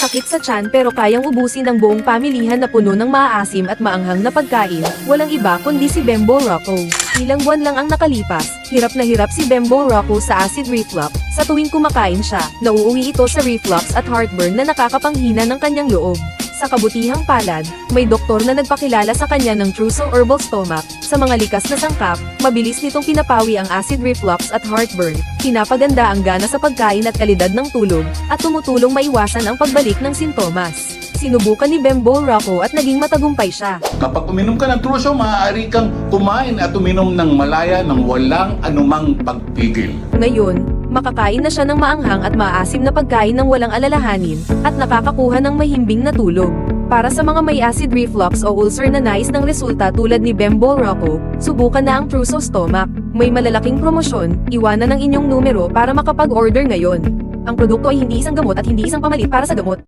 Sakit sa tiyan pero kayang ubusin ng buong pamilihan na puno ng maaasim at maanghang na pagkain, walang iba kundi si Bembo Rocco. Ilang buwan lang ang nakalipas, hirap na hirap si Bembo Rocco sa acid reflux. Sa tuwing kumakain siya, nauuwi ito sa reflux at heartburn na nakakapanghina ng kanyang loob. Sa kabutihang palad, may doktor na nagpakilala sa kanya ng Truso Herbal Stomach. Sa mga likas na sangkap, mabilis nitong pinapawi ang acid reflux at heartburn, pinapaganda ang gana sa pagkain at kalidad ng tulog, at tumutulong maiwasan ang pagbalik ng sintomas. Sinubukan ni Bembo Rocco at naging matagumpay siya. Kapag uminom ka ng truso, maaari kang kumain at uminom ng malaya ng walang anumang pagpigil. Ngayon, makakain na siya ng maanghang at maasim na pagkain ng walang alalahanin, at nakakakuha ng mahimbing na tulog. Para sa mga may acid reflux o ulcer na nais ng resulta tulad ni Bembo Rocco, subukan na ang Truso Stomach. May malalaking promosyon, iwanan ang inyong numero para makapag-order ngayon. Ang produkto ay hindi isang gamot at hindi isang pamalit para sa gamot.